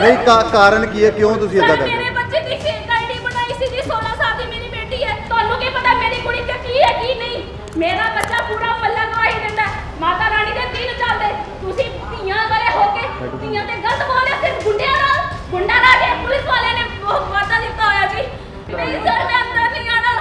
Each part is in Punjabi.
ਨਹੀਂ ਕਾ- ਕਾਰਨ ਕੀ ਹੈ? ਕਿਉਂ ਤੁਸੀਂ ਇਦਾਂ ਕਰਦੇ ਮੇਰੇ ਬੱਚੇ ਦੀ ਫੇਕ ਆਈਡੀ ਬਣਾਈ ਸੀ ਜੀ 16 ਸਾਲ ਦੀ ਮੇਰੀ ਬੇਟੀ ਹੈ ਤੁਹਾਨੂੰ ਕੀ ਪਤਾ ਮੇਰੀ ਕੁੜੀ ਤੇ ਕੀ ਹੈ ਕੀ ਨਹੀਂ ਮੇਰਾ ਬੱਚਾ ਪੂਰਾ ਮੱਲਾ ਗਵਾਹੀ ਦਿੰਦਾ ਹੈ। ਮਾਤਾ ਰਾਣੀ ਦੇ ਦਿਨ ਚੱਲਦੇ ਤੁਸੀਂ ਧੀਆਂ ਵਾਲੇ ਹੋ ਕੇ ਧੀਆਂ ਤੇ ਗਲਤ ਬੋਲਿਆ ਸਿਰਫ ਗੁੰਡਿਆਂ ਨਾਲ ਗੁੰਡਾ ਰਾਜ ਹੈ ਪੁਲਿਸ ਵਾਲਿਆਂ ਨੇ ਬਹੁਤ ਵਾਦਾ ਦਿੱਤਾ ਹੋਇਆ ਜੀ ਨਹੀਂ ਸਰ ਮੈਂ ਅੰਦਰ ਨਹੀਂ ਆਣਾ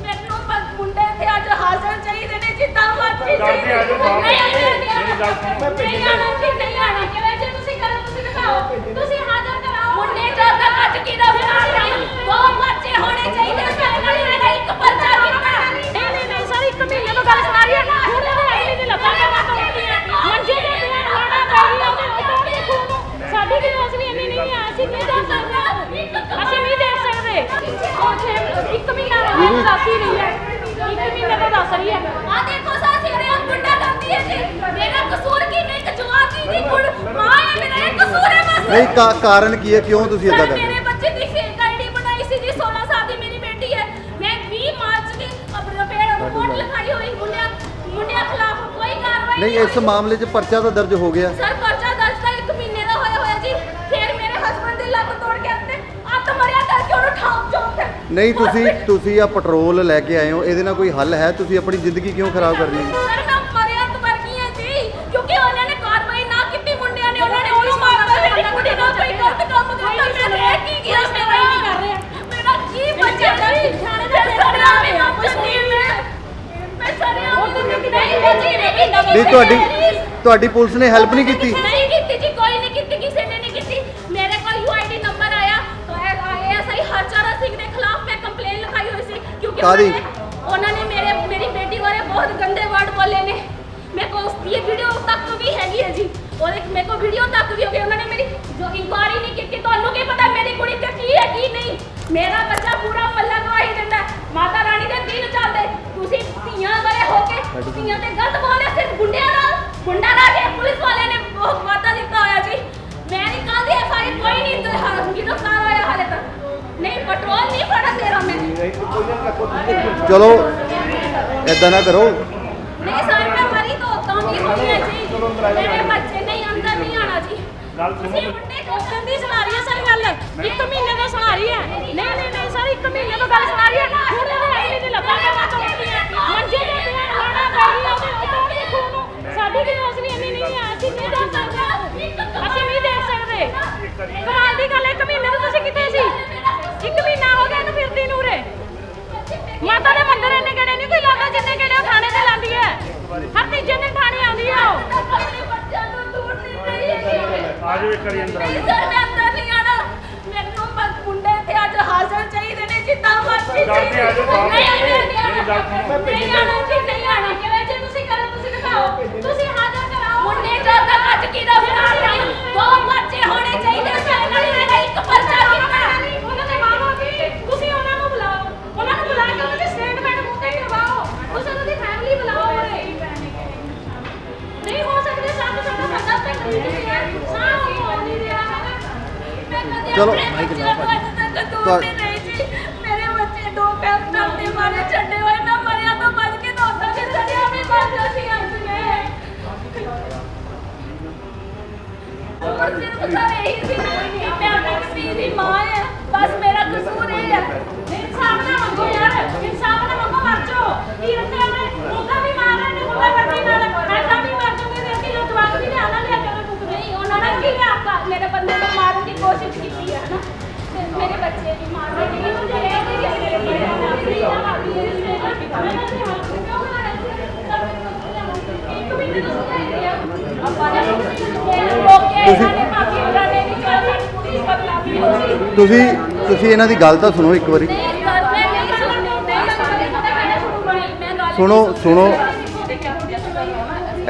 ਮੈਨੂੰ ਬਸ ਮੁੰਡੇ ਤੇ ਅੱਜ ਹਾਜ਼ਰ ਚਾਹੀਦੇ ਨੇ ਜਿੱਦਾਂ ਮਰਜ਼ੀ ਜਲਦੀ ਆ ਜਾਓ ਬਾਹਰ। ਨਹੀਂ ਆਉਣਾ, ਨਹੀਂ ਮੇਰੀ ਗੱਲ ਸੁਣੋ। ਆਉਣਾ। ਨਹੀਂ ਆਣਾ ਜੀ ਨਹੀਂ ਆਣਾ ਕਿਵੇਂ ਜੇ ਤੁਸੀਂ ਕਰੋ ਤੁਸੀਂ ਦਿਖਾਓ ਤੁਸੀਂ ਹਾਜ਼ਰ ਕਰਾਓ ਮੁੰਡੇ ਦਾ ਤਾਂ ਕੱਟ ਕੀ ਦਾ ਫਲਾਣ ਨਹੀਂ ਦੋ ਬੱਚੇ ਹੋਣੇ ਚਾਹੀਦੇ ਸਰਕਾਰੀ ਨੇ ਇੱਕ ਪਰਚਾ ਕੀਤਾ ਨਹੀਂ ਨਹੀਂ ਨਹੀਂ ਸਾਰੀ ਇੱਕ ਮਹੀਨੇ ਤੋਂ ਗੱਲ ਸੁਣਾ ਰਹੀ ਹੈ ਹੁਣ ਇਹਦੇ ਅਗਲੀ ਦੀ ਲੱਤਾਂ ਕਾ ਮਾਤਾ ਹੁੰਦੀ ਹੈ ਮੰਜੇ ਦੇ ਬਿਆਨ ਲਾਣਾ ਪੈ ਗਈ ਉਹਦੇ ਉਹਦੇ ਖੂਨ ਸਾਡੀ ਵੀ ਹੌਸਲੀ ਇੰਨੀ ਨਹੀਂ ਹੈ ਅਸੀਂ ਨਹੀਂ ਦੇਖ ਸਕਦੇ ਅਸੀਂ ਨਹੀਂ ਦੇਖ ਸਕਦੇ ਉਹ ਛੇ ਇੱਕ ਮਹੀਨਾ ਹੋ ਗਿਆ ਦੱਸ ਹੀ ਰਹੀ ਹੈ। ਇੱਕ ਮਹੀਨੇ ਤੋਂ ਦੱਸ ਰਹੀ ਹੈ। ਆ ਦੇਖੋ ਸਾਸੀ ਰੇ ਗੁੰਡਾ ਕਰਦੀ ਹੈ ਜੀ। ਮੇਰਾ ਕਸੂਰ ਕੀ ਨਹੀਂ ਕੀ ਨਹੀਂ ਗੁੜ ਮਾਂ ਹੈ ਮੇਰਾ ਇਹ ਕਸੂਰ ਹੈ ਬਸ। ਨਹੀਂ ਕਾ- ਕਾਰਨ ਕੀ ਹੈ? ਕਿਉਂ ਤੁਸੀਂ ਇਦਾਂ ਸਰ, ਕਰਦੇ? ਮੇਰੇ ਬੱਚੇ ਦੀ ਫੇਕ ਆਈਡੀ ਬਣਾਈ ਸੀ ਜੀ 16 ਸਾਲ ਦੀ ਮੇਰੀ ਬੇਟੀ ਹੈ। ਮੈਂ 20 ਮਾਰਚ ਦੀ ਆਪਣਾ ਪੇੜ ਰਿਪੋਰਟ ਲਿਖਾਈ ਹੋਈ ਮੁੰਡਿਆਂ ਮੁੰਡਿਆਂ ਖਿਲਾਫ ਕੋਈ ਕਾਰਵਾਈ ਨਹੀਂ ਇਸ ਹੋਈ। ਮਾਮਲੇ 'ਚ ਪਰਚਾ ਤਾਂ ਦਰਜ ਹੋ ਗਿਆ। ਸਰ ਪਰਚਾ ਦਰਜ ਤਾਂ ਇੱਕ ਮਹੀਨੇ ਦਾ ਹੋਇਆ ਹੋਇਆ ਜੀ ਫਿਰ ਮੇਰੇ ਹਸਬੰਦ ਦੀ ਲੱਤ ਤੋੜ ਕੇ ਤੇ ਅੱਤ ਮਰਿਆ ਕਰਕੇ ਉਹਨੂੰ ਠਾਮ ਚੌਂਕ ਤੇ ਨਹੀਂ ਤੁਸੀਂ ਤੁਸੀਂ ਆ ਪੈਟਰੋਲ ਲੈ ਕੇ ਆਏ ਹੋ ਇਹਦੇ ਨਾਲ ਕੋਈ ਹੱਲ ਹੈ? ਤੁਸੀਂ ਆਪਣੀ ਜ਼ਿੰਦਗੀ ਕਿਉਂ ਖਰਾਬ ਕਰਨੀ ਹੈ? ਸਰ ਮੈਂ ਮਰਿਆ ਤੋਂ ਮਰ ਗਈ ਹਾਂ ਜੀ ਕਿਉਂਕਿ ਉਹਨਾਂ ਨੇ ਕਾਰਵਾਈ ਨਾ ਕੀਤੀ ਮੁੰਡਿਆਂ ਨੇ ਉਹਨਾਂ ਨੇ ਉਹਨੂੰ ਮਾਰਤਾ ਮੇਰੀ ਕੁੜੀ ਨਾਲ ਕੋਈ ਗਲਤ ਕੰਮ ਕਰਤਾ ਮੈਂ ਇਹ ਕੀ ਕੀਤਾ ਮੇਰਾ? ਨਹੀਂ ਕਰ ਰਿਹਾ। ਮੇਰਾ ਕੀ ਬੱਚਾ ਜੀ? ਥਾਣੇ ਦੇ ਸਰਿਆ ਮੈਂ ਵਾਪਸ ਨਹੀਂ ਮੈਂ। ਮੈਂ ਸਰਿਆ ਨਹੀਂ ਬਚੀ ਨਹੀਂ ਨਹੀਂ ਤੁਹਾਡੀ ਤੁਹਾਡੀ ਪੁਲਿਸ ਨੇ ਹੈਲਪ ਨਹੀਂ ਕੀਤੀ? ਨਹੀਂ ਕਾਹਦੀ? ਉਹਨਾਂ ਨੇ- ਮੇਰੇ ਮੇਰੀ ਬੇਟੀ ਬਾਰੇ ਬਹੁਤ ਗੰਦੇ ਵਰਡ ਬੋਲੇ ਨੇ। ਮੇਰੇ ਕੋਲ ਉਸ ਦੀ ਵੀਡੀਓ ਤੱਕ ਵੀ ਹੈਗੀ ਹੈ ਜੀ। ਉਹਦੇ ਮੇਰੇ ਕੋਲ ਵੀਡੀਓ ਤੱਕ ਵੀ ਹੋ ਗਈ ਉਹਨਾਂ ਨੇ ਮੇਰੀ ਜੋ ਇਨਕੁਆਰੀ ਨਹੀਂ ਕੀਤੀ ਤੁਹਾਨੂੰ ਕੀ ਪਤਾ ਮੇਰੀ ਕੁੜੀ ਤੇ ਕੀ ਹੈ ਕੀ ਨਹੀਂ? ਮੇਰਾ ਬੱਚਾ ਪੂਰਾ ਮੱਲਾ ਗਵਾਹੀ ਦਿੰਦਾ। ਮਾਤਾ ਰਾਣੀ ਦੇ ਦਿਨ ਚੱਲਦੇ। ਤੁਸੀਂ ਧੀਆਂ ਵਾਲੇ ਹੋ ਕੇ ਧੀਆਂ ਤੇ ਗਲਤ ਚਲੋ ਇਦਾਂ ਨਾ ਕਰੋ। ਨਹੀਂ ਸਰ ਮੈਂ ਮਰੀ ਤਾਂ ਉਤਾਂ ਨਹੀਂ ਹੋਣੀ ਹੈ ਜੀ। ਮੇਰੇ ਬੱਚੇ ਨਹੀਂ ਅੰਦਰ ਨਹੀਂ ਆਣਾ ਜੀ। ਗੱਲ ਸੁਣੋ। ਤੁਸੀਂ ਮੁੰਡੇ ਕੋਸਨ ਦੀ ਸੁਣਾ ਰਹੀ ਹੈ ਸਰ ਗੱਲ। ਇੱਕ ਮਹੀਨੇ ਤੋਂ ਸੁਣਾ ਰਹੀ ਹੈ ਨਹੀਂ ਨਹੀਂ ਨਹੀਂ ਸਰ ਇੱਕ ਮਹੀਨੇ ਤੋਂ ਗੱਲ ਸੁਣਾ ਰਹੀ ਹੈ ਹੁਣ ਇਹਦੇ ਅਗਲੀ ਦੀ ਲੱਤਾਂ ਕਾ ਮਾਤਾ ਹੁੰਦੀ ਹੈ ਮੰਜੇ ਦੇ ਬਿਆਨ ਲਾਣਾ ਪੈ ਗਈ ਉਹਦੇ ਉਹਦੇ ਖੂਨ ਸਾਡੀ ਵੀ ਹੌਸਲੀ ਇੰਨੀ ਨਹੀਂ ਹੈ ਅਸੀਂ ਨਹੀਂ ਦੇਖ ਸਕਦੇ। ਅਸੀਂ ਨਹੀਂ ਦੇਖ ਸਕਦੇ। ਕਮਾਲ ਦੀ ਗੱਲ ਹੈ, ਇੱਕ ਮਹੀਨੇ ਤੋਂ ਤੁਸੀਂ ਕਿੱਥੇ ਸੀ? ਇੱਕ ਮਹੀਨਾ ਹੋ ਗਿਆ ਇਹਨੂੰ ਫਿਰਦੀ ਨੂੰ ਉਰੇ ਮਾਤਾ ਦੇ ਮੰਦਰ ਇੰਨੇ ਗੇੜੇ ਨਹੀਂ ਕੋਈ ਲਾਉਂਦਾ ਜਿੰਨੇ ਗੇੜੇ ਉਹ ਥਾਣੇ ਤੇ ਲਾਉਂਦੀ ਹੈ ਹਰ ਤੀਜੇ ਦਿਨ ਥਾਣੇ ਆਉਂਦੀ ਹੈ ਉਹ। ਆਪਣੇ ਬੱਚਿਆਂ ਨੂੰ ਦੂਰ ਨਹੀਂ ਰਹੀ ਆ ਜਾਓ ਇੱਕ ਵਾਰੀ ਅੰਦਰ ਆ ਨਹੀਂ ਸਰ ਮੈਂ ਅੰਦਰ ਨਹੀਂ ਆਣਾ ਮੈਨੂੰ ਬਸ ਮੁੰਡੇ ਤੇ ਅੱਜ ਹਾਜ਼ਰ ਚਾਹੀਦੇ ਨੇ ਜਿੱਦਾਂ ਮਰਜ਼ੀ ਜਲਦੀ ਆ ਜਾਓ। ਨਹੀਂ ਆਉਣਾ, ਨਹੀਂ ਆਣਾ ਕਿਵੇਂ ਜੇ ਤੁਸੀਂ ਕਰੋ ਤੁਸੀਂ ਦਿਖਾਓ। ਤੁਸੀਂ ਹਾਜ਼ਰ ਕਰਾਓ। ਮੁੰਡੇ ਦਾ ਚਲੋ, ਆਪਣੇ ਮਾਈਕ ਬੱਚਿਆਂ ਲਾਓ ਨੂੰ ਅੱਜ ਤੱਕ ਦੂਰ ਤੁਹਾ- ਨਹੀਂ ਰਹੀ ਜੀ ਮੇਰੇ ਬੱਚੇ ਦੋ ਪੈਰ ਧਰਤੀ ਮਾਰੇ ਛੱਡੇ ਹੋਏ ਮੈਂ ਮਰਿਆ ਤਾਂ ਬਚ ਕੇ ਤਾਂ ਉੱਧਰ ਦੇ ਸੜਿਆ ਵੀ ਬਚ ਜਾਂਦੀ ਅੱਜ ਮੈਂ। ਉਹ ਸਿਰਫ ਸਰ ਇਹੀ ਸੀ ਕਿ ਮੈਂ ਆਪਣੀ ਧੀ ਦੀ ਮਾਂ ਹੈ ਬਸ ਮੇਰਾ ਕਸੂਰ ਇਹ ਹੈ ਇਨਸਾਫ ਨਾ ਮੰਗੋ ਯਾਰ ਇਨਸਾਫ ਨਾ ਮੰਗੋ ਮਰ ਜਾਓ। ਕੀ ਰੱਖਿਆ ਮੈਂ ਮੁੰਡਾ ਵੀ ਮਾਰ ਰਹੇ ਨੇ ਮੁੰਡਾ ਵਰਦੀ ਨਾਲ। ਐਦਾਂ ਵੀ ਮਰ ਜਾਓਗੇ ਤੇ ਅਸੀਂ ਲੋਕ ਜਵਾਬ ਵੀ ਲਿਆਣਾ ਲਿਆ ਕੇ ਕੁਝ ਨਹੀਂ ਉਹਨਾਂ ਨੇ ਕੀ ਲਿਆਤਾ ਮੇਰੇ ਬੰਦੇ ਨੂੰ ਮਾਰਨ ਦੀ ਕੋਸ਼ਿਸ਼ ਕੀਤੀ। ਹੈ ਨਾ ਤੇ ਮੇਰੇ ਬੱਚੇ ਦੀ ਬਰਾਨੇ ਦੀ ਗੱਲ ਸਾਡੀ ਪੂਰੀ ਬਦਲਾਵੀ ਹੋ ਗਈ। ਤੁਸੀਂ ਤੁਸੀਂ ਇਹਨਾਂ ਦੀ ਗੱਲ ਤਾਂ ਸੁਣੋ ਇੱਕ ਵਾਰੀ। ਨਹੀਂ ਮੈਂ ਨਹੀਂ ਨਹੀਂ ਮੈਂ ਮੈਂ ਸੁਣੋ, ਸੁਣੋ।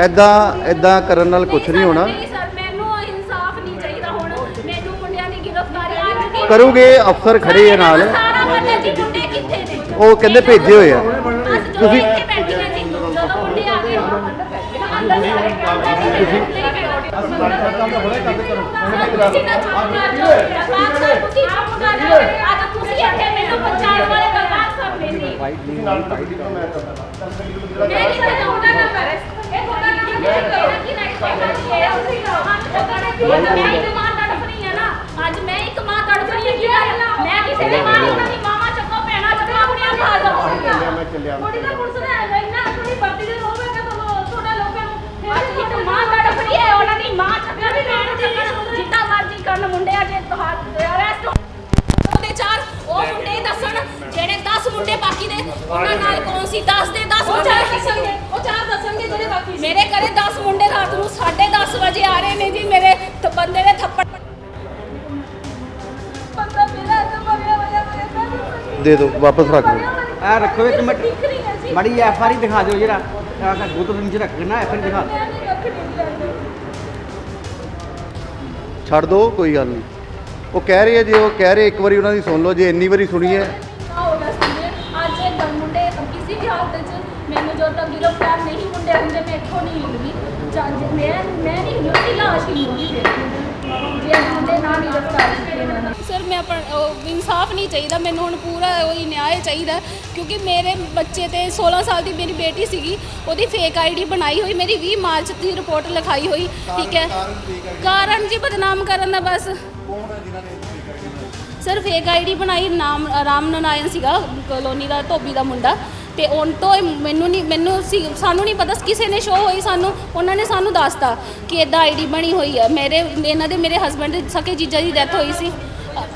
ਐਦਾਂ ਐਦਾਂ ਕਰਨ ਨਾਲ ਕੁਝ ਨਹੀਂ ਹੋਣਾ। ਕਰੋਗੇ ਅਫਸਰ ਖੜੇ ਆ ਨਾਲ ਸਾਰਾ ਪਤਾ ਜੀ ਮੁੰਡੇ ਕਿੱਥੇ ਨੇ ਉਹ ਕਹਿੰਦੇ ਭੇਜੇ ਹੋਏ ਆ ਜੋ ਤੁਸੀਂ- ਇੱਥੇ ਬੈਠੀਆਂ ਜੀ ਜਦੋਂ ਮੁੰਡੇ ਆ ਗਏ ਅੰਦਰ ਸਾਰੇ ਤੁਸੀਂ ਤੁਸੀਂ ਨਾ ਬਾਕੀ ਨੇ ਉਹਨਾਂ ਦੇ ਮੇਰੇ ਘਰੇ 10 ਮੁੰਡੇ ਰਾਤ ਨੂੰ 10:30 ਵਜੇ ਆ ਰਹੇ ਨੇ ਜੀ ਮੇਰੇ ਬੰਦੇ ਨੇ ਥੱਪੜ ਦੇ ਦਿਓ ਵਾਪਸ ਰੱਖ ਦਿਓ। ਆ ਰੱਖੋ ਇੱਕ ਮਿੰਟ। ਮੜੀ ਐਫ ਆਰ ਹੀ ਦਿਖਾ ਦਿਓ ਜਿਹੜਾ ਆ ਕਾ ਗੋਤ ਨੀਚੇ ਰੱਖ ਕੇ ਨਾ ਐਫ ਆਰ ਦਿਖਾ ਦਿਓ। ਛੱਡ ਦਿਓ ਕੋਈ ਗੱਲ ਨਹੀਂ। ਉਹ ਕਹਿ ਰਹੇ ਆ ਜੇ ਉਹ ਕਹਿ ਰਹੇ ਇੱਕ ਵਾਰੀ ਉਹਨਾਂ ਦੀ ਸੁਣ ਲਓ ਜੇ ਇੰਨੀ ਵਾਰੀ ਸੁਣੀ ਹੈ। ਮੈਂ ਮੈਂ ਮੈਂ ਨਹੀਂ ਹਿੱਲਦੀ ਲਾਸ਼ ਹੀ ਹਿੱਲੂਗੀ ਫਿਰ ਜੇ ਮੁੰਡੇ ਨਾ ਗ੍ਰਿਫਤਾਰ ਸਰ ਮੈਂ ਆਪਣਾ ਇਨਸਾਫ ਨਹੀਂ ਚਾਹੀਦਾ ਮੈਨੂੰ ਹੁਣ ਪੂਰਾ ਉਹੀ ਨਿਆਂ ਚਾਹੀਦਾ ਕਿਉਂਕਿ ਮੇਰੇ ਬੱਚੇ ਤੇ 16 ਸਾਲ ਦੀ ਮੇਰੀ ਬੇਟੀ ਸੀਗੀ ਉਹਦੀ ਫੇਕ ਆਈਡੀ ਬਣਾਈ ਹੋਈ ਮੇਰੀ 20 ਮਾਰਚ ਦੀ ਰਿਪੋਰਟ ਲਿਖਾਈ ਹੋਈ ਠੀਕ ਹੈ? ਕਾਰਨ ਜੀ ਬਦਨਾਮ ਕਰਨ ਦਾ ਬਸ। ਸਰ ਫੇਕ ਆਈਡੀ ਬਣਾਈ ਨਾਮ ਰਾਮ ਨਨਾਇਨ ਸੀਗਾ ਕਲੋਨੀ ਦਾ ਧੋਬੀ ਦਾ ਮੁੰਡਾ। ਤੇ ਉਹਨਾਂ ਤੋਂ ਇਹ ਮੈਨੂੰ ਨਹੀਂ, ਮੈਨੂੰ ਸੀ, ਸਾਨੂੰ ਨਹੀਂ ਪਤਾ ਕਿਸੇ ਨੇ ਸ਼ੋਅ ਹੋਈ ਸਾਨੂੰ, ਉਹਨਾਂ ਨੇ ਸਾਨੂੰ ਦੱਸਤਾ ਕਿ ਇਦਾਂ ਆਈਡੀ ਬਣੀ ਹੋਈ ਹੈ ਮੇਰੇ, ਇਹਨਾਂ ਦੇ, ਮੇਰੇ ਹਸਬੰਡ ਦੇ ਸਕੇ ਜੀਜਾ ਦੀ ਡੈਥ ਹੋਈ ਸੀ।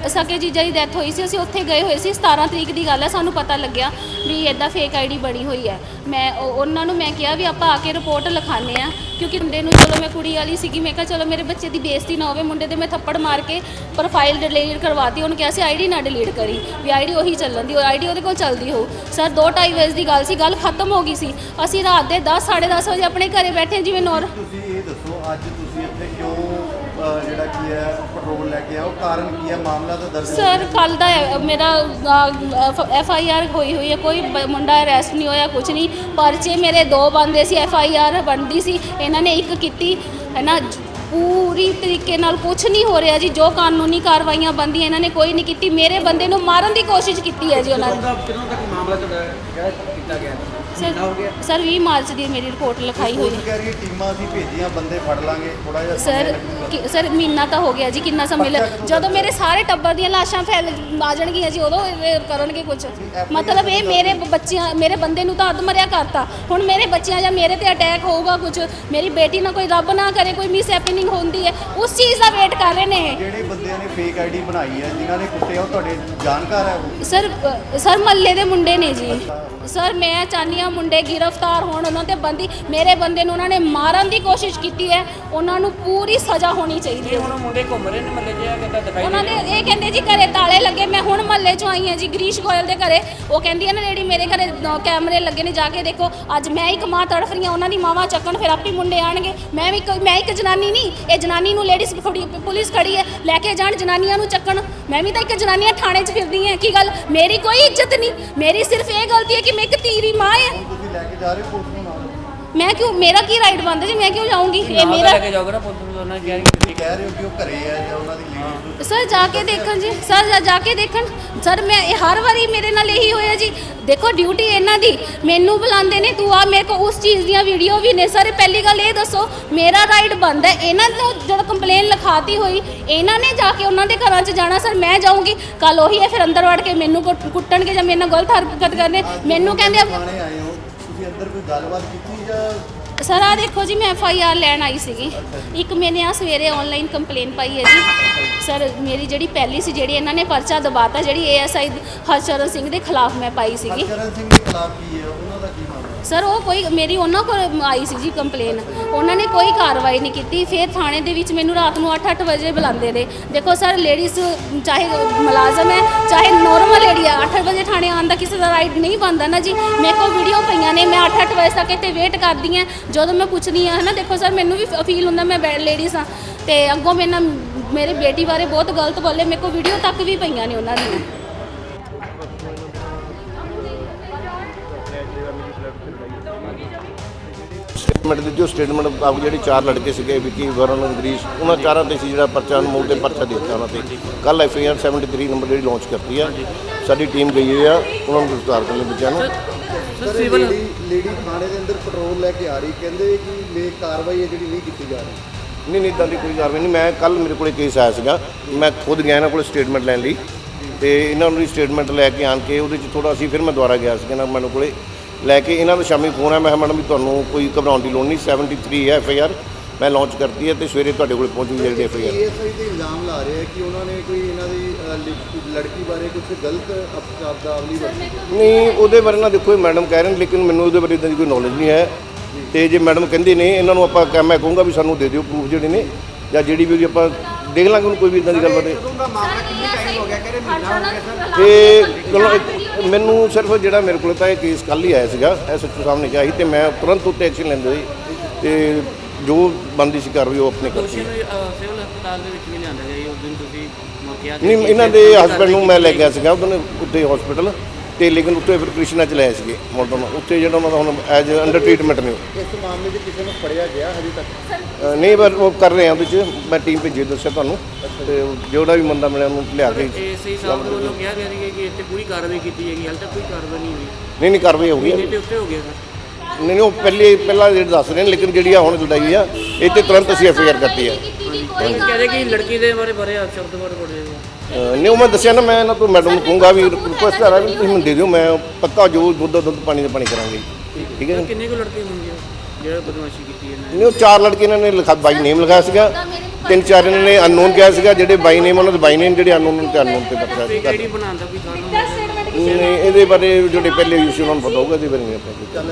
ਸਕੇ ਜੀਜਾ ਦੀ ਡੈਥ ਹੋਈ ਸੀ, ਅਸੀਂ ਉੱਥੇ ਗਏ ਹੋਏ ਸੀ 17 ਤਰੀਕ ਦੀ ਗੱਲ ਹੈ, ਸਾਨੂੰ ਪਤਾ ਲੱਗਿਆ ਵੀ ਇਦਾਂ ਫੇਕ ਆਈਡੀ ਬਣੀ ਹੋਈ ਹੈ। ਮੈਂ ਉਹ- ਉਹਨਾਂ ਨੂੰ ਮੈਂ ਕਿਹਾ ਵੀ ਆਪਾਂ ਆ ਕੇ ਰਿਪੋਰਟ ਲਿਖਾਣੇ ਆ ਕਿਉਂਕਿ ਮੁੰਡੇ ਨੂੰ ਚਲੋ ਮੈਂ ਕੁੜੀ ਵਾਲੀ ਸੀਗੀ, ਮੈਂ ਕਿਹਾ ਚਲੋ ਮੇਰੇ ਬੱਚੇ ਦੀ ਬੇਇੱਜ਼ਤੀ ਨਾ ਹੋਵੇ, ਮੁੰਡੇ ਦੇ ਮੈਂ ਥੱਪੜ ਮਾਰ ਕੇ ਪ੍ਰੋਫਾਈਲ ਡਿਲੀਟ ਕਰਵਾਤੀ, ਉਹਨੂੰ ਕਿਹਾ ਸੀ ਆਈਡੀ ਨਾ ਡਿਲੀਟ ਕਰੀ, ਵੀ ਆਈਡੀ ਉਹੀ ਚੱਲਣ ਦੀ, ਉਹ ਆਈਡੀ ਉਹਦੇ ਕੋਲ ਚੱਲਦੀ ਹੋ ਸਰ 2:30 ਵਜੇ ਦੀ ਗੱਲ ਸੀ, ਗੱਲ ਖਤਮ ਹੋ ਗਈ ਸੀ, ਅਸੀਂ ਰਾਤ ਦੇ 10 10:30 ਵਜੇ ਆਪਣੇ ਘਰੇ ਬੈਠੇ ਜਿਵੇਂ ਨੌਰ ਤੁਸੀਂ ਇਹ ਦੱਸੋ, ਅੱਜ ਤੁਸੀਂ ਇੱਥੇ ਕਿਉਂ ਜਿਹੜਾ ਕੀ ਹੈ ਪੈਟਰੋਲ ਲੈ ਕੇ ਆਏ ਉਹ ਕਾਰਨ ਕੀ ਹੈ? ਮਾਮਲਾ ਤਾਂ ਦਰਜ ਹੋ ਸਰ ਕੱਲ ਦਾ ਹੈ, ਮੇਰਾ ਐਫ ਆਈ ਆਰ ਹੋਈ ਹੋਈ ਹੈ। ਕੋਈ ਬ- ਮੁੰਡਾ ਅਰੈਸਟ ਨਹੀਂ ਹੋਇਆ ਕੁਝ ਨਹੀਂ। ਪਰਚੇ ਮੇਰੇ ਦੋ ਬੰਦੇ ਸੀ ਐਫ ਆਈ ਆਰ ਬਣਦੀ ਸੀ। ਇਹਨਾਂ ਨੇ ਇੱਕ ਕੀਤੀ ਹੈ ਨਾ? ਜ- ਪੂਰੀ ਤਰੀਕੇ ਨਾਲ ਕੁਝ ਨਹੀਂ ਹੋ ਰਿਹਾ ਜੀ। ਜੋ ਕਾਨੂੰਨੀ ਕਾਰਵਾਈਆਂ ਬੰਦੀਆਂ ਇਹਨਾਂ ਨੇ ਕੋਈ ਨਹੀਂ ਕੀਤੀ। ਮੇਰੇ ਬੰਦੇ ਨੂੰ ਮਾਰਨ ਦੀ ਕੋਸ਼ਿਸ਼ ਕੀਤੀ ਹੈ ਜੀ ਉਹਨਾਂ ਨੇ। ਕਦੋਂ ਦਾ ਕਦੋਂ ਤੱਕ ਮਾਮਲਾ ਤੁਹਾਡਾ ਜਿਹੜਾ ਕੀਤਾ ਗਿਆ? ਮਹੀਨਾ ਹੋ ਗਿਆ ਸਰ ਸਰ 20 ਮਾਰਚ ਦੀ ਮੇਰੀ ਰਿਪੋਰਟ ਲਿਖਾਈ ਹੋਈ ਪੁਲਿਸ ਹੈ ਕਹਿ ਰਹੀ ਹੈ ਟੀਮਾਂ ਅਸੀਂ ਭੇਜੀਆਂ ਬੰਦੇ ਫੜ ਲਾਂਗੇ ਥੋੜਾ ਜਿਹਾ ਸਰ ਸਮਾਂ ਲੱਗੂਗਾ। ਕਿ- ਸਰ ਮਹੀਨਾ ਤਾਂ ਹੋ ਗਿਆ ਜੀ ਕਿੰਨਾ ਸਮਾਂ ਲਿਆ ਜਦੋਂ ਮੇਰੇ ਸਾਰੇ ਟੱਬਰ ਦੀਆਂ ਲਾਸ਼ਾਂ ਫੈਲ ਆ ਜਾਣਗੀਆਂ ਜੀ ਉਦੋਂ ਇਹ ਕਰਨਗੇ ਕੁਝ ਮਤਲਬ ਇਹ ਮੇਰੇ ਬੱਚਿਆਂ ਮੇਰੇ ਬੰਦੇ ਨੂੰ ਤਾਂ ਅੱਧ ਮਰਿਆ ਕਰਤਾ। ਹੁਣ ਮੇਰੇ ਬੱਚਿਆਂ ਜਾਂ ਮੇਰੇ ਤੇ ਅਟੈਕ ਹੋਊਗਾ ਕੁਝ ਮੇਰੀ ਬੇਟੀ ਨਾਲ ਕੋਈ ਰੱਬ ਨਾ ਕਰੇ ਕੋਈ ਮਿਸ ਹੈਪਨਿੰਗ ਹੁੰਦੀ ਹੈ ਉਸ ਚੀਜ਼ ਦਾ ਵੇਟ ਕਰ ਰਹੇ ਨੇ ਇਹ। ਜਿਹੜੇ ਬੰਦਿਆਂ ਨੇ ਫੇਕ ਆਈਡੀ ਬਣਾਈ ਹੈ ਜਿਨ੍ਹਾਂ ਨੇ ਕੁੱਟਿਆ ਉਹ ਤੁਹਾਡੇ ਜਾਣਕਾਰ ਹੈ ਉਹ? ਸਰ ਅ, ਸਰ ਮੱਲੇ ਦੇ ਮੁੰਡੇ ਨੇ ਜੀ। ਸਰ ਮੈਂ ਚਾਹੁੰਦੀ ਹਾਂ ਮੁੰਡੇ ਗ੍ਰਿਫਤਾਰ ਹੋਣ ਉਹਨਾਂ ਤੇ ਬੰਦੀ ਮੇਰੇ ਬੰਦੇ ਨੂੰ ਉਹਨਾਂ ਨੇ ਮਾਰਨ ਦੀ ਕੋਸ਼ਿਸ਼ ਕੀਤੀ ਹੈ ਉਹਨਾਂ ਨੂੰ ਪੂਰੀ ਸਜ਼ਾ ਹੋਣੀ ਚਾਹੀਦੀ ਹੈ। ਹੁਣ ਮੁੰਡੇ ਘੁੰਮ ਰਹੇ ਨੇ ਮੱਲੇ ਆ ਕਿੱਦਾਂ ਦਿਖਾਈ ਉਹਨਾਂ ਦੇ ਇਹ ਕਹਿੰਦੇ ਜੀ ਘਰੇ ਤਾਲੇ ਲੱਗੇ ਮੈਂ ਹੁਣ ਮਹੱਲੇ ਚੋਂ ਆਈ ਹਾਂ ਜੀ ਗਰੀਸ਼ ਗੋਇਲ ਦੇ ਘਰੇ। ਉਹ ਕਹਿੰਦੀ ਹੈ ਨਾ ਲੇਡੀ ਮੇਰੇ ਘਰੇ ਕੈਮਰੇ ਲੱਗੇ ਨੇ ਜਾ ਕੇ ਦੇਖੋ। ਅੱਜ ਮੈਂ ਇੱਕ ਮਾਂ ਤੜਫ ਰਹੀ ਹਾਂ ਉਹਨਾਂ ਦੀ ਮਾਵਾਂ ਚੱਕਣ ਫਿਰ ਆਪੇ ਮੁੰਡੇ ਆਣਗੇ। ਮੈਂ ਵੀ ਮੈਂ ਇੱਕ ਜਨਾਨੀ ਨਹੀਂ ਇਹ ਜਨਾਨੀ ਨੂੰ ਲੇਡੀਜ਼ ਥੋੜੀ ਪੁਲਿਸ ਖੜੀ ਹੈ ਲੈ ਕੇ ਜਾਣ ਜਨਾਨੀਆਂ ਨੂੰ ਚੱਕਣ। ਮੈਂ ਵੀ ਤਾਂ ਇੱਕ ਜਨਾਨੀਆਂ ਥਾਣੇ 'ਚ ਫਿਰਦੀ ਹਾਂ ਕੀ ਗੱਲ? ਮੇਰੀ ਕੋਈ ਇੱਜ਼ਤ ਨਹੀਂ। ਮੇਰੀ ਸਿਰਫ ਇਹ ਗਲਤੀ ਹੈ ਕਿ ਮੈਂ ਇੱਕ ਤੀਰੀ ਮਾਂ ਹਾਂ ਤੁਸੀਂ ਲੈ ਕੇ ਜਾ ਰਹੇ ਹੋ ਪੁਲਿਸ ਨੂੰ ਨਾਲ। ਮੈਂ ਕਿਉਂ ਮੇਰਾ ਕੀ ਰਾਈਟ ਬਣਦਾ ਜੀ? ਮੈਂ ਕਿਉਂ ਜਾਊਂਗੀ? ਇਹ ਮੇਰਾ ਲੈ ਕੇ ਜਾਓਗੇ ਨਾ ਪੁਲਿਸ ਨੂੰ ਉਹਨਾਂ ਨੇ ਕਿਹਾ ਕਿ ਤੁਸੀਂ ਕਹਿ ਰਹੇ ਹੋ ਕਿ ਉਹ ਘਰੇ ਹੈ ਜਾਂ ਉਹਨਾਂ ਦੀ ਲੇਡੀ ਸਰ ਜਾ ਕੇ ਦੇਖਣ ਜੀ। ਸਰ ਜਾ- ਜਾ ਕੇ ਦੇਖਣ। ਸਰ ਮੈਂ ਇਹ ਹਰ ਵਾਰੀ ਮੇਰੇ ਨਾਲ ਇਹੀ ਹੋਇਆ ਜੀ। ਦੇਖੋ ਡਿਊਟੀ ਇਹਨਾਂ ਦੀ। ਮੈਨੂੰ ਬੁਲਾਉਂਦੇ ਨੇ ਤੂੰ ਆ ਮੇਰੇ ਕੋ ਉਸ ਚੀਜ਼ ਦੀਆਂ ਵੀਡੀਓ ਵੀ ਨੇ। ਸਰ ਪਹਿਲੀ ਗੱਲ ਇਹ ਦੱਸੋ ਮੇਰਾ ਰਾਈਟ ਬਣਦਾ ਹੈ। ਇਹਨਾਂ ਨੂੰ ਜਦੋਂ ਕੰਪਲੇਨ ਲਿਖਾਤੀ ਹੋਈ ਇਹਨਾਂ ਨੇ ਜਾ ਕੇ ਉਹਨਾਂ ਦੇ ਘਰਾਂ 'ਚ ਜਾਣਾ। ਸਰ ਮੈਂ ਜਾਊਂਗੀ। ਕੱਲ ਉਹੀ ਹੈ ਫਿਰ ਅੰਦਰ ਵੜ ਕੇ ਮੈਨੂੰ ਕੁੱਟ- ਕੁੱਟਣਗੇ ਜਾਂ ਮੇਰੇ ਨਾਲ ਗਲਤ ਹਰਕਤ ਕਰਨੇ। ਮੈਨੂੰ ਕਹਿੰਦੇ ਆ ਥਾਣੇ ਆਏ ਹੋ ਤੁਸੀਂ ਅੰਦਰ ਕੋਈ ਗੱਲਬਾਤ ਕੀਤੀ ਜਾਂ? ਸਰ ਆ ਦੇਖੋ ਜੀ, ਮੈਂ ਐਫ ਆਈ ਆਰ ਲੈਣ ਆਈ ਸੀਗੀ। ਇੱਕ ਮੈਨੇ ਆ ਸਵੇਰੇ ਆਨਲਾਈਨ ਕੰਪਲੇਨ ਪਾਈ ਹੈ ਜੀ। ਸਰ ਮੇਰੀ ਜਿਹੜੀ ਪਹਿਲੀ ਸੀ ਜਿਹੜੀ ਇਹਨਾਂ ਨੇ ਪਰਚਾ ਦਬਾਤਾ ਜਿਹੜੀ ਏਐਸਆਈ ਹਰਚਰਨ ਸਿੰਘ ਦੇ ਖਿਲਾਫ ਮੈਂ ਪਾਈ ਸੀਗੀ। ਹਰਚਰਨ ਸਿੰਘ ਦੇ ਖਿਲਾਫ ਕੀ ਹੈ? ਉਹਨਾਂ ਦਾ ਕੀ ਮਾਮਲਾ ਸਰ ਉਹ ਕੋਈ ਮੇਰੀ ਉਹਨਾਂ ਕੋਲ ਆਈ ਸੀ ਜੀ ਕੰਪਲੇਨ ਉਹਨਾਂ ਨੇ ਕੋਈ ਕਾਰਵਾਈ ਨਹੀਂ ਕੀਤੀ। ਫਿਰ ਥਾਣੇ ਦੇ ਵਿੱਚ ਮੈਨੂੰ ਰਾਤ ਨੂੰ 8-8 ਵਜੇ ਬੁਲਾਉਂਦੇ ਨੇ ਦੇਖੋ ਸਰ ਲੇਡੀਜ਼ ਚਾਹੇ ਮੁਲਾਜ਼ਮ ਹੈ ਚਾਹੇ ਨੋਰਮਲ ਲੇਡੀ ਹੈ 8 ਵਜੇ ਥਾਣੇ ਆਉਣ ਦਾ ਕਿਸੇ ਦਾ ਰਾਈਟ ਨਹੀਂ ਬਣਦਾ ਨਾ ਜੀ। ਮੇਰੇ ਕੋਲ ਵੀਡੀਓ ਪਈਆਂ ਨੇ ਮੈਂ 8-8 ਵਜੇ ਤੱਕ ਇੱਥੇ ਵੇਟ ਕਰਦੀ ਹਾਂ। ਜਦੋਂ ਮੈਂ ਪੁੱਛਦੀ ਹਾਂ ਹਨਾ ਦੇਖੋ ਸਰ ਮੈਨੂੰ ਵੀ ਫੀਲ ਹੁੰਦਾ ਮੈਂ ਲੇਡੀਜ਼ ਹਾਂ। ਤੇ ਅੱਗੋਂ ਮੇਰੇ ਨਾਲ ਮੇਰੇ ਬੇਟੀ ਬਾਰੇ ਬਹੁਤ ਗਲਤ ਬੋਲੇ ਮੇਰੇ ਕੋਲ ਵੀਡੀਓ ਤੱਕ ਵੀ ਪਈਆਂ ਨੇ ਉਹਨਾਂ ਦੀਆਂ। ਸਟੇਟਮੈਂਟ ਦਿੱਤੀ ਉਹ ਸਟੇਟਮੈਂਟ ਮੁਤਾਬਕ ਜਿਹੜੇ ਚਾਰ ਲੜਕੇ ਸੀਗੇ ਵਿੱਕੀ ਵਰਨ ਗਰੀਸ਼ ਉਹਨਾਂ ਚਾਰਾਂ ਤੇ ਸੀ ਜਿਹੜਾ ਪਰਚਾ ਅਨਮੋਲ ਤੇ ਪਰਚਾ ਦੇ ਦਿੱਤਾ ਉਹਨਾਂ ਤੇ। ਕੱਲ ਐਫ ਆਈ ਆਰ 73 ਨੰਬਰ ਜਿਹੜੀ ਲਾਂਚ ਕਰਤੀ ਆ। ਸਾਡੀ ਟੀਮ ਗਈ ਹੋਈ ਆ ਉਹਨਾਂ ਨੂੰ ਗ੍ਰਿਫਤਾਰ ਕਰਨ ਲਈ ਬੱਚਿਆਂ ਨੂੰ। ਸਰ ਲੇਡੀ ਲੇਡੀ ਥਾਣੇ ਦੇ ਅੰਦਰ ਪੈਟਰੋਲ ਲੈ ਕੇ ਆ ਰਹੀ ਕਹਿੰਦੇ ਕਿ ਮੇ ਕਾਰਵਾਈ ਹੈ ਜਿਹੜੀ ਨਹੀਂ ਕੀਤੀ ਜਾ ਰਹੀ। ਨਹੀਂ ਨਹੀਂ ਇਦਾਂ ਦੀ ਕੋਈ ਕਾਰਵਾਈ ਨਹੀਂ। ਮੈਂ ਕੱਲ ਮੇਰੇ ਕੋਲੇ ਕੇਸ ਆਇਆ ਸੀਗਾ। ਮੈਂ ਖੁਦ ਗਿਆ ਇਹਨਾਂ ਕੋਲ ਸਟੇਟਮੈਂਟ ਲੈਣ ਲਈ। ਤੇ ਇਹਨਾਂ ਨੂੰ ਸਟੇਟਮੈਂਟ ਲੈ ਕੇ ਆਣ ਕੇ ਉਹਦੇ ਚ ਥੋੜਾ ਅਸੀਂ ਫਿਰ ਮੈਂ ਦੁਬਾਰਾ ਗਿਆ ਸੀ ਇਹਨਾਂ ਮੈਨੂੰ ਕੋਲੇ। ਲੈ ਕੇ ਇਹਨਾਂ ਦਾ ਸ਼ਾਮੀ ਫੋਨ ਆਇਆ ਮੈਂ ਕਿਹਾ ਮੈਡਮ ਵੀ ਤੁਹਾਨੂੰ ਕੋਈ ਘਬਰਾਉਣ ਦੀ ਲੋੜ ਨਹੀਂ। 73 ਹੈ ਐਫ ਆਈ ਆਰ ਮੈਂ ਲਾਂਚ ਕਰਤੀ ਹੈ ਤੇ ਸਵੇਰੇ ਤੁਹਾਡੇ ਕੋਲ ਪਹੁੰਚੂਗੀ ਜਿਹੜੀ ਐਫ ਆਈ ਆਰ ਏਐਸਆਈ ਤੇ ਇਲਜ਼ਾਮ ਲਾ ਰਹੇ ਆ ਕਿ ਉਹਨਾਂ ਨੇ ਕੋਈ ਇਹਨਾਂ ਦੀ ਅ, ਲੜਕੀ ਬਾਰੇ ਕੁਝ ਗਲਤ ਅਪ- ਸ਼ਬਦਾਵਲੀ ਵਰਤੀ। ਨਹੀਂ ਉਹਦੇ ਬਾਰੇ ਨਾ ਦੇਖੋ ਇਹ ਮੈਡਮ ਕਹਿ ਰਹੇ ਨੇ ਲੇਕਿਨ ਮੈਨੂੰ ਉਹਦੇ ਬਾਰੇ ਇਦਾਂ ਦੀ ਕੋਈ ਨੌਲੇਜ ਨਹੀਂ ਹੈ। ਤੇ ਜੇ ਮੈਡਮ ਕਹਿੰਦੇ ਨੇ ਇਹਨਾਂ ਨੂੰ ਆਪਾਂ ਕਹਿ- ਮੈਂ ਕਹੂੰਗਾ ਵੀ ਸਾਨੂੰ ਦੇ ਦਿਓ ਪ੍ਰੂਫ ਜਿਹੜੇ ਨੇ ਜਾਂ ਜਿਹੜੀ ਵੀ ਆਪਾਂ ਦੇਖ ਲਾਂਗੇ ਉਹਨੂੰ ਕੋਈ ਵੀ ਇਦਾਂ ਦੀ ਗੱਲਬਾਤ ਹੈ ਕਦੋਂ ਦਾ ਮਾਮਲਾ ਕਿੰਨੀ ਟਾਈਮ ਹੋ ਗਿਆ ਕਹਿੰਦੇ ਮਹੀਨਾ ਹੋ ਗਿਆ ਸਰ? ਤੇ ਚਲੋ ਇੱਕ- ਮੈਨੂੰ ਸਿਰਫ ਜਿਹੜਾ ਮੇਰੇ ਕੋਲ ਤਾਂ ਇਹ ਕੇਸ ਕੱਲ ਹੀ ਆਇਆ ਸੀਗਾ ਐਸਐਚਓ ਸਾਹਿਬ ਨੇ ਕਿਹਾ ਸੀ ਤੇ ਮੈਂ ਤੁਰੰਤ ਉੱਤੇ ਐਕਸ਼ਨ ਲੈਂਦੇ ਸੀ ਤੇ ਜੋ ਬੰਦੀ ਸੀ ਕਾਰਵਾਈ ਉਹ ਆਪਣੇ ਦੋਸ਼ੀ ਕਰਤੀ ਨੂੰ ਅਹ, ਸਿਵਲ ਹਸਪਤਾਲ ਦੇ ਵਿੱਚ ਵੀ ਲਿਆਂਦਾ ਗਿਆ ਜੀ ਉਸ ਦਿਨ ਤੁਸੀਂ ਮੌਕਿਆ ਨਹੀਂ ਇਹਨਾਂ ਦੇ ਹਸਬੰਡ ਨੂੰ ਮੈਂ ਲੈ ਗਿਆ ਸੀਗਾ ਉਹਨਾਂ ਉੱਤੇ ਹਸਪੀਟਲ ਤੇ ਲੇਕਿਨ ਉੱਤੇ ਫਿਰ ਕ੍ਰਿਸ਼ਨਾ ਚ ਲਾਇਆ ਸੀਗੇ ਮੋਡਨ ਉੱਥੇ ਜਿਹੜਾ ਉਹਨਾਂ ਦਾ ਹੁਣ ਐਜ ਅੰਡਰ ਟ੍ਰੀਟਮੈਂਟ ਨੇ ਉਹ। ਇਸ ਮਾਮਲੇ 'ਚ ਕਿਸੇ ਨੂੰ ਫੜਿਆ ਗਿਆ ਹਜੇ ਤੱਕ? ਅ, ਨਹੀਂ ਪਰ ਉਹ ਕਰ ਰਹੇ ਆ ਉਹਦੇ ਚ। ਮੈਂ ਟੀਮ ਭੇਜੀ ਦੱਸਿਆ ਤੁਹਾਨੂੰ। ਤੇ ਜਿਹੜਾ ਵੀ ਬੰਦਾ ਮਿਲਿਆ ਉਹਨੂੰ ਲਿਆ ਕੇ ਏਸੀ ਸਾਹਿਬ ਦੇ ਵੱਲੋਂ ਕਿਹਾ ਗਿਆ ਸੀ ਕਿ ਇੱਥੇ ਪੂਰੀ ਕਾਰਵਾਈ ਕੀਤੀ ਜਾਏਗੀ ਹਾਲੇ ਤੱਕ ਕੋਈ ਕਾਰਵਾਈ ਨਹੀਂ ਹੋਈ। ਨਹੀਂ ਨਹੀਂ ਕਾਰਵਾਈ ਹੋ ਗਈ ਹੈ। ਮਹੀਨੇ ਦੇ ਉੱਤੇ ਹੋ ਗਿਆ ਸਰ। ਨਹੀਂ ਨਹੀਂ ਉਹ ਪਹਿਲੇ ਪਹਿਲਾਂ ਜਿਹੜੇ ਦੱਸ ਰਹੇ ਨੇ ਲੇਕਿਨ ਜਿਹੜੀ ਆ ਹੁਣ ਲੜਾਈ ਆ ਇਹ ਤੇ ਤੁਰੰਤ ਅਸੀਂ ਐਫ ਆਈ ਆਰ ਕਰਤੀ ਹੈ ਉਹ ਕਹਿੰਦੇ ਕਿ ਲੜਕੀ ਦੇ ਬਾਰੇ ਬਾਰੇ ਸ਼ਬਦ ਬਾਰੇ ਬੋਲੇ ਅ, ਨਹੀਂ ਉਹ ਮੈਂ ਦੱਸਿਆ ਨਾ ਮੈਂ ਇਹਨਾਂ ਤੋਂ ਮੈਡਮ ਨੂੰ ਕਹੂੰਗਾ ਵੀ ਰਿਕੁਐਸਟ ਕਰ ਵੀ ਤੁਸੀਂ ਮੈਨੂੰ ਦੇ ਦਿਓ ਮੈਂ ਪੱਕਾ ਜੋ ਦੁੱਧ ਦਾ ਦੁੱਧ ਪਾਣੀ ਦਾ ਪਾਣੀ ਕਰਾਂਗੇ। ਠੀਕ ਹੈ। ਜੀ? ਕਿੰਨੇ ਕੁ ਲੜਕੇ ਹੋਣਗੇ? ਜਿਹੜਾ ਬਦਮਾਸ਼ੀ ਕੀਤੀ ਇਹਨਾਂ ਨੇ। ਨਹੀਂ ਉਹ ਚਾਰ ਲੜਕੇ ਇਹਨਾਂ ਨੇ ਲਿਖਾ ਬਾਈ ਨੇਮ ਲਗਾਇਆ ਸੀਗਾ। ਤਿੰਨ ਚਾਰ ਇਹਨਾਂ ਨੇ ਅਨਨੋਨ ਕਿਹਾ ਸੀਗਾ ਜਿਹੜੇ ਬਾਈ ਨੇਮ ਉਹਨਾਂ ਦੇ ਬਾਈ ਨੇਮ ਜਿਹੜੇ ਅਨਨੋਨ ਤੇ ਅਨਨੋਨ ਤੇ ਬੱਚਾ ਫੇਕ ਆਈਡੀ ਬਣਾਉਣ ਦਾ ਕੋਈ ਕਾਰਨ ਹੋਣਾ ਨਹੀਂ ਇਹਦੇ ਬਾਰੇ ਜਿਹੜੇ ਪਹਿਲੇ ਯੂਸੀ ਉਹਨਾਂ ਨੂੰ ਪਤਾ ਹੋਊਗਾ ਇਹਦੇ ਬਾਰੇ ਨਹੀਂ ਆਪਾਂ